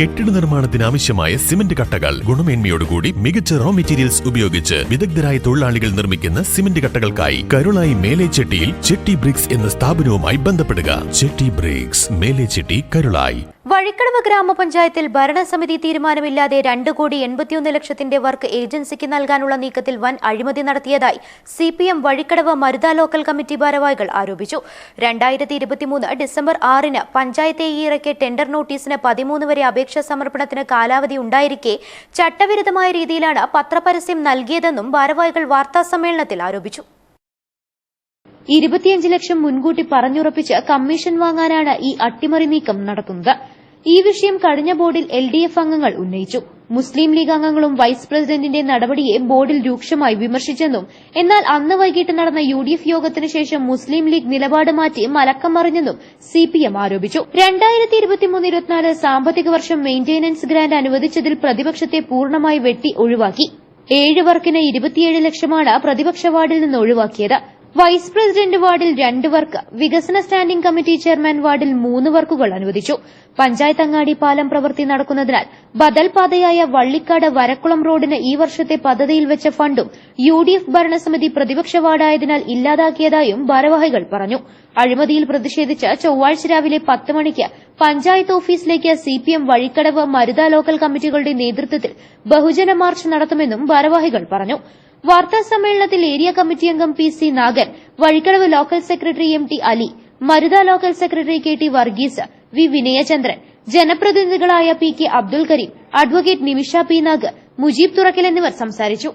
കെട്ടിട നിർമ്മാണത്തിന് ആവശ്യമായ സിമന്റ് കട്ടകൾ. ഗുണമേന്മയോടുകൂടി മികച്ച റോ മെറ്റീരിയൽസ് ഉപയോഗിച്ച് വിദഗ്ധരായ തൊഴിലാളികൾ നിർമ്മിക്കുന്ന സിമന്റ് കട്ടകൾക്കായി കരുളായി മേലേച്ചെട്ടിയിൽ ചെട്ടി ബ്രിക്സ് എന്ന സ്ഥാപനവുമായി ബന്ധപ്പെടുക. ചെട്ടി ബ്രിക്സ് മേലേച്ചെട്ടി കരുളായി. വഴിക്കടവ് ഗ്രാമപഞ്ചായത്തിൽ ഭരണസമിതി തീരുമാനമില്ലാതെ രണ്ട് കോടി എൺപത്തിയൊന്ന് ലക്ഷത്തിന്റെ വർക്ക് ഏജൻസിക്ക് നൽകാനുള്ള നീക്കത്തിൽ വൻ അഴിമതി നടത്തിയതായി C P M Vazhikkadavu Marutha local committee ഭാരവാഹികൾ ആരോപിച്ചു. രണ്ടായിരത്തി ഇരുപത്തിമൂന്ന് ഡിസംബർ ആറിന് പഞ്ചായത്ത് ഇറക്കിയ ടെൻഡർ നോട്ടീസിന് പതിമൂന്ന് വരെ അപേക്ഷാ സമർപ്പണത്തിന് കാലാവധി ഉണ്ടായിരിക്കെ ചട്ടവിരുദ്ധമായ രീതിയിലാണ് പത്രപരസ്യം നൽകിയതെന്നും ഭാരവാഹികൾ വാർത്താസമ്മേളനത്തിൽ ആരോപിച്ചു. ഇരുപത്തിയഞ്ച് ലക്ഷം മുൻകൂട്ടി പറഞ്ഞുറപ്പിച്ച് കമ്മീഷൻ വാങ്ങാനാണ് ഈ അട്ടിമറി നീക്കം നടത്തുന്നത്. ഈ വിഷയം കഴിഞ്ഞ ബോർഡിൽ എൽ ഡി എഫ് അംഗങ്ങൾ ഉന്നയിച്ചു. മുസ്ലിം ലീഗ് അംഗങ്ങളും വൈസ് പ്രസിഡന്റിന്റെ നടപടിയെ ബോർഡിൽ രൂക്ഷമായി വിമർശിച്ചെന്നും എന്നാൽ അന്ന് വൈകിട്ട് നടന്ന യു ഡി എഫ് യോഗത്തിന് ശേഷം മുസ്ലിം ലീഗ് നിലപാട് മാറ്റി മലക്കം മറിഞ്ഞെന്നും സി പി എം ആരോപിച്ചു. രണ്ടായിരത്തി ഇരുപത്തിമൂന്ന് ഇരുപത്തിനാല് സാമ്പത്തിക വർഷം മെയിന്റനൻസ് ഗ്രാന്റ് അനുവദിച്ചതിൽ പ്രതിപക്ഷത്തെ പൂർണമായി വെട്ടി ഒഴിവാക്കി. ഏഴ് വർക്കിന് ഇരുപത്തിയേഴ് ലക്ഷമാണ് പ്രതിപക്ഷ വാർഡിൽ നിന്ന് ഒഴിവാക്കിയത്. വൈസ് പ്രസിഡന്റ് വാർഡിൽ രണ്ട് വർക്ക് വികസന സ്റ്റാൻഡിംഗ് കമ്മിറ്റി ചെയർമാൻ വാർഡിൽ മൂന്ന് വർക്കുകൾ അനുവദിച്ചു. പഞ്ചായത്ത് അങ്ങാടി പാലം പ്രവൃത്തി നടക്കുന്നതിനാൽ ബദൽ പാതയായ വള്ളിക്കാട് വരക്കുളം റോഡിന് ഈ വർഷത്തെ പദ്ധതിയിൽ വെച്ച ഫണ്ടും യു ഡി എഫ് ഭരണസമിതി പ്രതിപക്ഷ വാർഡായതിനാൽ ഇല്ലാതാക്കിയതായും ഭാരവാഹികൾ പറഞ്ഞു. അഴിമതിയിൽ പ്രതിഷേധിച്ച് ചൊവ്വാഴ്ച രാവിലെ പത്ത് മണിക്ക് പഞ്ചായത്ത് ഓഫീസിലേക്ക് സിപിഎം വഴിക്കടവ് മരുത ലോക്കൽ കമ്മിറ്റികളുടെ നേതൃത്വത്തിൽ ബഹുജന മാർച്ച് നടത്തുമെന്നും ഭാരവാഹികൾ പറഞ്ഞു. വാർത്താ സമ്മേളനത്തിൽ ഏരിയ കമ്മിറ്റി അംഗം P C Nagan Vazhikkadavu local secretary M T Ali Marutha local secretary K T Varghese V Vinayachandran ജനപ്രതിനിധികളായ P K Abdul Kareem advocate Nimisha P Nag Mujeeb Thurakkal എന്നിവർ സംസാരിച്ചു.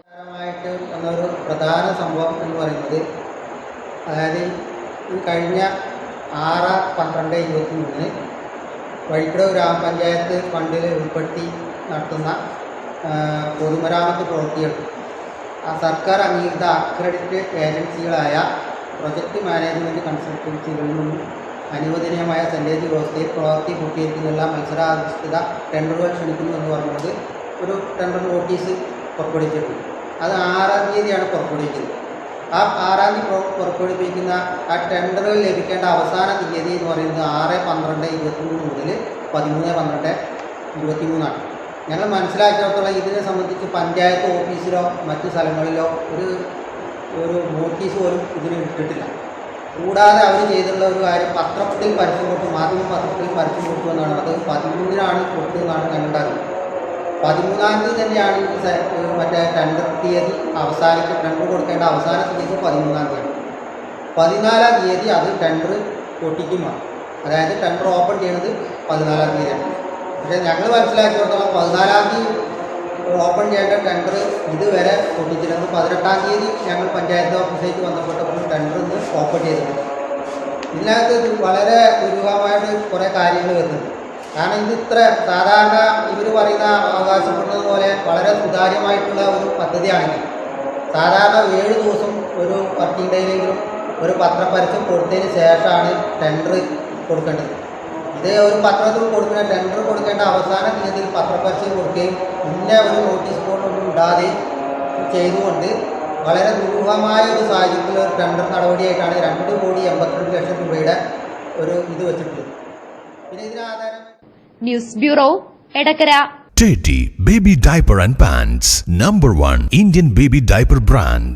പ്രധാന സംഭവം എന്ന് പറയുന്നത് അതായത് കഴിഞ്ഞ ആറ് പന്ത്രണ്ട് ഇരുപത്തി മൂന്നിന് വഴിക്കടവ് ഗ്രാമപഞ്ചായത്ത് ഫണ്ടിൽ ഉൾപ്പെടുത്തി നടത്തുന്ന പൊതുമരാമത്ത് പ്രവൃത്തികൾ സർക്കാർ അംഗീകൃത അക്രഡിറ്റ് ഏജൻസികളായ പ്രൊജക്റ്റ് മാനേജ്മെന്റ് കൺസൾട്ടൻസികളിൽ നിന്നും അനുവദനീയമായ സെന്റേജ് വ്യവസ്ഥയിൽ പ്രവൃത്തി പൂർത്തീകരിക്കുന്നതിനുള്ള മത്സരാധിഷ്ഠിത ടെൻഡറുകൾ ക്ഷണിക്കുന്നു എന്ന് പറഞ്ഞുകൊണ്ട് ഒരു ടെൻഡർ നോട്ടീസ് പുറപ്പെടുവിച്ചിട്ടുണ്ട്. അത് ആറാം തീയതിയാണ് പുറപ്പെടുവിക്കുന്നത്. ആ ആറാം തീയതി പുറ- പുറപ്പെടുവിക്കുന്ന ആ ടെൻഡറുകൾ ലഭിക്കേണ്ട അവസാന തീയതി എന്ന് പറയുന്നത് ആറ് പന്ത്രണ്ട് ഇരുപത്തിമൂന്ന് മുതൽ പതിമൂന്ന് പന്ത്രണ്ട് ഇരുപത്തിമൂന്നാണ്. ഞങ്ങൾ മനസ്സിലാക്കിയിടത്തോളം ഇതിനെ സംബന്ധിച്ച് പഞ്ചായത്ത് ഓഫീസിലോ മറ്റു സ്ഥലങ്ങളിലോ ഒരു ഒരു നോട്ടീസ് പോലും ഇതിന് ഇട്ടിട്ടില്ല കൂടാതെ അവർ ചെയ്തിട്ടുള്ള ഒരു കാര്യം പത്രത്തിൽ പരസ്യം കൊടുത്തു മാധ്യമ പത്രത്തിൽ പരസ്യം കൊടുത്തു എന്നാണ്. അത് പതിമൂന്നിനാണ് കൊടുത്തതെന്നാണ് ഞങ്ങളുടെ പതിമൂന്നാം തീയതി തന്നെയാണ് മറ്റേ ടെൻഡർ തീയതി അവസാനിച്ച് ടെൻഡർ കൊടുക്കേണ്ട അവസാന തീയതി പതിമൂന്നാം തീയതി. പതിനാലാം തീയതി അത് ടെൻഡർ പൊട്ടിക്കുമാണ്. അതായത് ടെൻഡർ ഓപ്പൺ ചെയ്യുന്നത് പതിനാലാം തീയതിയാണ്. പക്ഷേ ഞങ്ങൾ മനസ്സിലാക്കിയിടത്തോളം പതിനാലാം തീയതി ഓപ്പൺ ചെയ്യേണ്ട ടെൻഡർ ഇതുവരെ പൊട്ടിച്ചിരുന്നത് പതിനെട്ടാം തീയതി ഞങ്ങൾ പഞ്ചായത്ത് ഓഫീസിലേക്ക് വന്നപ്പെട്ടപ്പോൾ ടെൻഡർ ഇന്ന് ഓപ്പൺ ചെയ്തിട്ടുണ്ട് ഇതിനകത്ത് വളരെ ദുരൂഹമായിട്ട് കുറേ കാര്യങ്ങൾ വരുന്നുണ്ട്. കാരണം ഇത് ഇത്ര സാധാരണ ഇവർ പറയുന്ന അവകാശപ്പെടുന്നത് പോലെ വളരെ സുതാര്യമായിട്ടുള്ള ഒരു പദ്ധതിയാണെങ്കിൽ സാധാരണ ഏഴ് ദിവസം ഒരു വർക്കിംഗ് ഡേയിലെങ്കിലും ഒരു പത്രപരസ്യം കൊടുത്തതിന് ശേഷമാണ് ടെൻഡർ കൊടുക്കേണ്ടത്. ഇത് ഒരു പത്രത്തിൽ കൊടുക്കുന്ന ടെൻഡർ കൊടുക്കേണ്ട അവസാന തീയതിയിൽ പത്രപരസ്യം കൊടുക്കുകയും പിന്നെ ഒരു നോട്ടീസ് ബോർഡൊന്നും ഇടാതെ ചെയ്തുകൊണ്ട് വളരെ ദുരൂഹമായ ഒരു സാഹചര്യത്തിൽ ഒരു ടെൻഡർ നടപടിയായിട്ടാണ് രണ്ട് കോടി എൺപത്തിരണ്ട് ലക്ഷം രൂപയുടെ ഒരു ഇത് വെച്ചിട്ടുള്ളത് പിന്നെ ഇതിനാധാരം news bureau Edakkara Teddy Baby Diaper and Pants, number one Indian baby diaper brand.